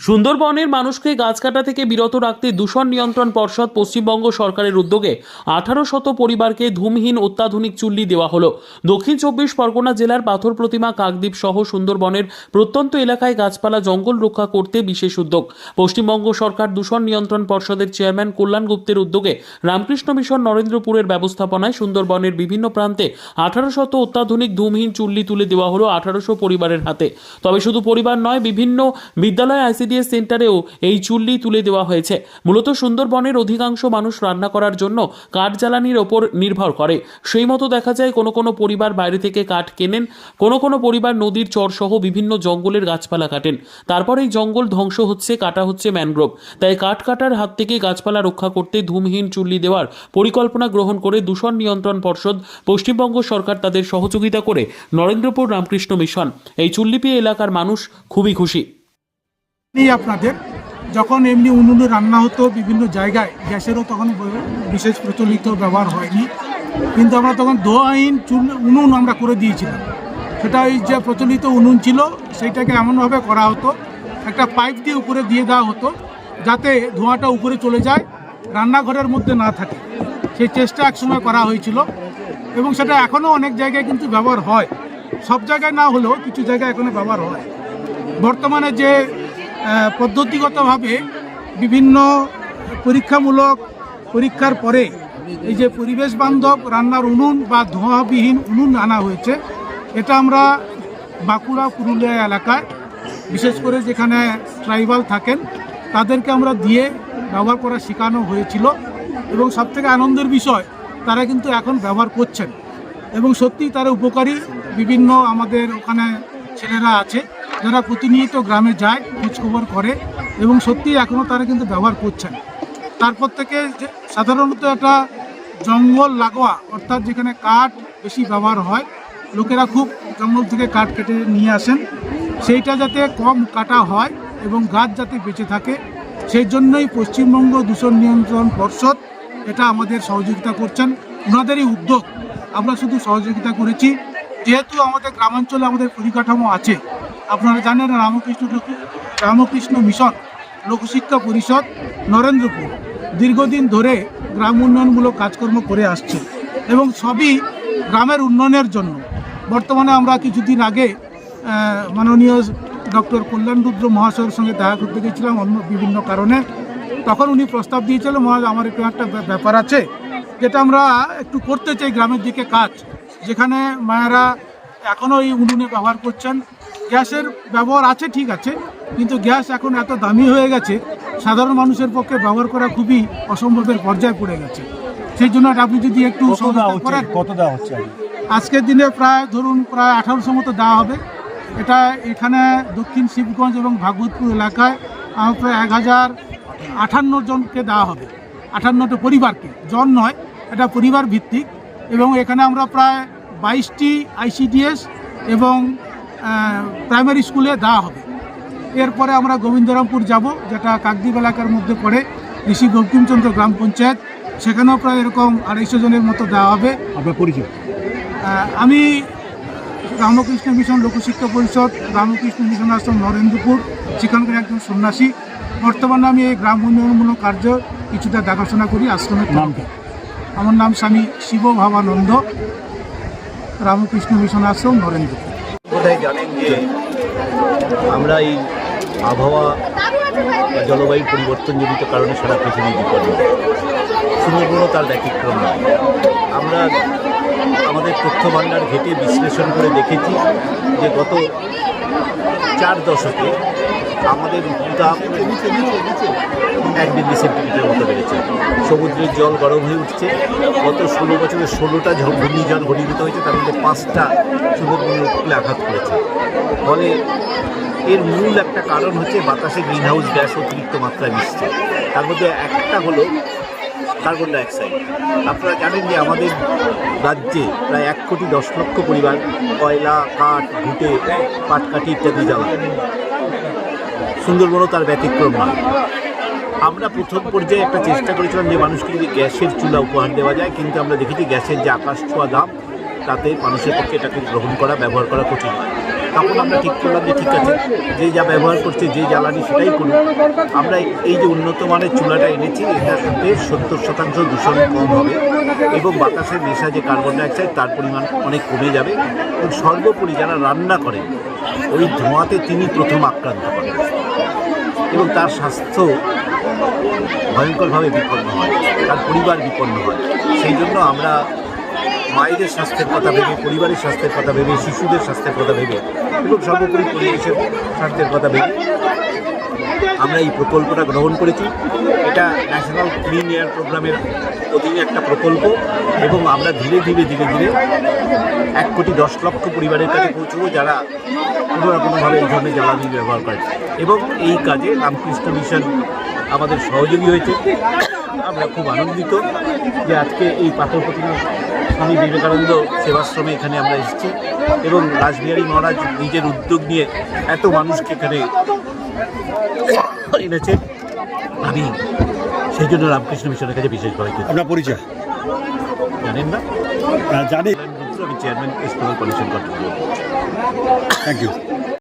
সুন্দরবনের মানুষকে গাছ কাটা থেকে বিরত রাখতে দূষণ নিয়ন্ত্রণ পর্ষদ পশ্চিমবঙ্গ সরকারের উদ্যোগে আঠারো শত পরিবারকে ধূমহীন অত্যাধুনিক চুল্লি দেওয়া হলো। দক্ষিণ চব্বিশ পরগনা জেলার পাথর প্রতিমা, কাকদ্বীপ সহ সুন্দরবনের প্রত্যন্ত এলাকায় গাছপালা জঙ্গল রক্ষা করতে বিশেষ উদ্যোগ। পশ্চিমবঙ্গ সরকার দূষণ নিয়ন্ত্রণ পর্ষদের চেয়ারম্যান কল্যাণ গুপ্তের উদ্যোগে রামকৃষ্ণ মিশন নরেন্দ্রপুরের ব্যবস্থাপনায় সুন্দরবনের বিভিন্ন প্রান্তে আঠারো শত অত্যাধুনিক ধূমহীন চুল্লি তুলে দেওয়া হলো আঠারোশো পরিবারের হাতে। তবে শুধু পরিবার নয়, বিভিন্ন বিদ্যালয় আইসিডিএস সেন্টারেও এই চুল্লি তুলে দেওয়া হয়েছে। মূলত সুন্দরবনের অধিকাংশ মানুষ রান্না করার জন্য কাঠ জ্বালানির ওপর নির্ভর করে। সেই মতো দেখা যায় কোনো কোনো পরিবার বাইরে থেকে কাঠ কেনেন, কোনো কোনো পরিবার নদীর চরসহ বিভিন্ন জঙ্গলের গাছপালা কাটেন। তারপর এই জঙ্গল ধ্বংস হচ্ছে, কাটা হচ্ছে ম্যানগ্রোভ। তাই কাঠ কাটার হাত থেকে গাছপালা রক্ষা করতে ধূমহীন চুল্লি দেওয়ার পরিকল্পনা গ্রহণ করে দূষণ নিয়ন্ত্রণ পর্ষদ, পশ্চিমবঙ্গ সরকার তাদের সহযোগিতা করে নরেন্দ্রপুর রামকৃষ্ণ মিশন। এই চুল্লিপি এলাকার মানুষ খুবই খুশি। নেই আপনাদের। যখন এমনি উনুনে রান্না হতো বিভিন্ন জায়গায়, গ্যাসেরও তখন বিশেষ প্রচলিত ব্যবহার হয়নি। কিন্তু আমরা তখন দোয়াহীন চুল, উনুন আমরা করে দিয়েছিলাম। সেটা ওই যে প্রচলিত উনুন ছিল, সেইটাকে এমনভাবে করা হতো। একটা পাইপ দিয়ে উপরে দিয়ে দেওয়া হতো, যাতে ধোঁয়াটা উপরে চলে যায়, রান্নাঘরের মধ্যে না থাকে। সেই চেষ্টা একসময় করা হয়েছিল। এবং সেটা এখনও অনেক জায়গায় কিন্তু ব্যবহার হয়। সব জায়গায় না হলেও কিছু জায়গায় এখনও ব্যবহার হয়। বর্তমানে যে পদ্ধতিগতভাবে বিভিন্ন পরীক্ষামূলক পরীক্ষার পরে এই যে পরিবেশ বান্ধব রান্নার উনুন বা ধোঁয়াবিহীন উনুন আনা হয়েছে, এটা আমরা বাঁকুড়া, পুরুলিয়া এলাকায়, বিশেষ করে যেখানে ট্রাইবাল থাকেন, তাদেরকে আমরা দিয়ে ব্যবহার করা শেখানো হয়েছিল এবং সবথেকে আনন্দের বিষয়, তারা কিন্তু এখন ব্যবহার করছেন এবং সত্যি তারা উপকারী। বিভিন্ন আমাদের ওখানে ছেলেরা আছে যারা প্রতিনিয়ত গ্রামে যায়, খোঁজখবর করে এবং সত্যি এখনও তারা কিন্তু ব্যবহার করছেন। তারপর থেকে সাধারণত একটা জঙ্গল লাগোয়া, অর্থাৎ যেখানে কাঠ বেশি ব্যবহার হয়, লোকেরা খুব জঙ্গল থেকে কাঠ কেটে নিয়ে আসেন। সেইটা যাতে কম কাটা হয় এবং গাছ যাতে বেঁচে থাকে, সেই জন্যই পশ্চিমবঙ্গ দূষণ নিয়ন্ত্রণ পর্ষদ এটা আমাদের সহযোগিতা করছেন। ওনাদেরই উদ্যোগ, আমরা শুধু সহযোগিতা করেছি। যেহেতু আমাদের গ্রামাঞ্চলে আমাদের পরিকাঠামো আছে আপনারা জানেন রামকৃষ্ণ রামকৃষ্ণ মিশন, লোকশিক্ষা পরিষদ, নরেন্দ্রপুর। দীর্ঘদিন ধরে গ্রাম উন্নয়নমূলক কাজকর্ম করে আসছে এবং সবই গ্রামের উন্নয়নের জন্য। বর্তমানে আমরা কিছুদিন আগে মাননীয় ডক্টর কল্যাণ রুদ্র মহাশয়ের সঙ্গে দেখা করতে গেছিলাম অন্য বিভিন্ন কারণে। তখন উনি প্রস্তাব দিয়েছিলেন, মহারাজ, আমার একটু একটা ব্যাপার আছে। যেটা আমরা একটু করতে চাই গ্রামের দিকে কাজ। যেখানে মায়েরা এখনও এই উনুনে ব্যবহার করছেন। গ্যাসের ব্যবহার আছে ঠিক আছে কিন্তু গ্যাস এখন এত দামি হয়ে গেছে সাধারণ মানুষের পক্ষে ব্যবহার করা খুবই অসম্ভবের পর্যায়ে পড়ে গেছে। সেই জন্য আপনি যদি একটু কত দেওয়া হচ্ছে? আজকের দিনে প্রায় ধরুন প্রায় আঠারোশো মতো দেওয়া হবে। এটা এখানে দক্ষিণ শিবগঞ্জ এবং ভাগবতপুর এলাকায় আমার প্রায় এক হাজার আটান্ন জনকে দেওয়া হবে। আটান্নটা পরিবারকে জন নয় এটা পরিবার ভিত্তিক এবং এখানে আমরা প্রায় বাইশটি আইসিডিএস এবং প্রাইমারি স্কুলে দেওয়া হবে। এরপরে আমরা গোবিন্দরামপুর যাব যেটা কাকদ্বীপ এলাকার মধ্যে পড়ে ঋষি বঙ্কিমচন্দ্র গ্রাম পঞ্চায়েত। সেখানেও প্রায় এরকম আড়াইশো জনের মতো দেওয়া হবে। আপনার পরিচয়? আমি রামকৃষ্ণ মিশন লোকশিক্ষা পরিষদ রামকৃষ্ণ মিশন আশ্রম নরেন্দ্রপুর সেখানকার একজন সন্ন্যাসী। বর্তমানে আমি এই গ্রাম উন্নয়নমূলক কার্য কিছুটা দেখাশোনা করি আশ্রমের নাম তরফে আমার নাম স্বামী শিব ভাবানন্দ রামকৃষ্ণ মিশন আশ্রম নরেন্দ্রপুর বোধহয় জানেন যে আমরা এই আবহাওয়া জলবায়ু পরিবর্তনজনিত কারণে সারা পৃথিবী বিপন্ন। সুন্দরবনও তার ব্যতিক্রম নয়। আমরা আমাদের তথ্য ভাণ্ডার ঘেটে বিশ্লেষণ করে দেখেছি যে গত চার দশকে আমাদের উত্তাপ এক ডিগ্রি সেন্টিমিটার মতো বেড়েছে। সমুদ্রের জল গরম হয়ে উঠছে। গত ষোলো বছরে ষোলোটা ঝড় ঘূর্ণিঝড় ঘনীভূত হয়েছে, তার মধ্যে পাঁচটা উপকূলে আঘাত করেছে। ফলে এর মূল একটা কারণ হচ্ছে বাতাসে গ্রিন হাউস গ্যাস অতিরিক্ত মাত্রায় মিশছে। তার মধ্যে একটা হলো কার্বন ডাইঅক্সাইড। আপনারা জানেন যে আমাদের রাজ্যে প্রায় এক কোটি দশ লক্ষ পরিবার কয়লা, কাঠ, ঘুটে, পাটকাঠি ইত্যাদি জ্বালায়। সুন্দরবনও তার ব্যতিক্রম নয়। আমরা প্রথম পর্যায়ে একটা চেষ্টা করেছিলাম যে মানুষকে যদি গ্যাসের চুলা উপহার দেওয়া যায়, কিন্তু আমরা দেখেছি গ্যাসের যে আকাশ ছোঁয়া দাম, তাতে মানুষের পক্ষে এটাকে গ্রহণ করা, ব্যবহার করা কঠিন তখন আমরা ঠিক করলাম যে ঠিক আছে, যে যা ব্যবহার করছে, যে জ্বালানি সেটাই করুন আমরা এই যে উন্নত মানের চুলাটা এনেছি এটা এটাতে সত্তর শতাংশ দূষণ কম হবে এবং বাতাসের নেশা যে কার্বন ডাইঅক্সাইড, তার পরিমাণ অনেক কমে যাবে। এবং সর্বোপরি যারা রান্না করেন ওই ধোঁয়াতে তিনি প্রথম আক্রান্ত হন। এবং তার স্বাস্থ্য ভয়ঙ্করভাবে বিপন্ন হয়, তার পরিবার বিপন্ন হয়। সেই জন্য আমরা মায়েদের স্বাস্থ্যের কথা ভেবে, পরিবারের স্বাস্থ্যের কথা ভেবে, শিশুদের স্বাস্থ্যের কথা ভেবে, এবং সর্বোপরি পরিবেশের স্বাস্থ্যের কথা ভেবে আমরা এই প্রকল্পটা গ্রহণ করেছি। এটা ন্যাশনাল ক্লিন এয়ার প্রোগ্রামের অধীনে একটা প্রকল্প এবং আমরা ধীরে ধীরে ধীরে ধীরে এক কোটি দশ লক্ষ পরিবারের কাছে পৌঁছবো যারা কোনো না কোনোভাবে এই ধরনের জ্বালানি ব্যবহার করে। এবং এই কাজে রামকৃষ্ণ মিশন আমাদের সহযোগী হয়েছে। আমরা খুব আনন্দিত যে আজকে এই পাথর প্রতিমা স্বামী বিবেকানন্দ সেবাশ্রমে এখানে আমরা এসেছি এবং রাসবিহারী মহারাজ নিজের উদ্যোগ নিয়ে এত মানুষকে এখানে এনেছে আমি সেই জন্য রামকৃষ্ণ মিশনের কাছে বিশেষভাবে কৃতজ্ঞ। আপনার পরিচয়? জানেন না? জানি আমি chairman pollution control thank you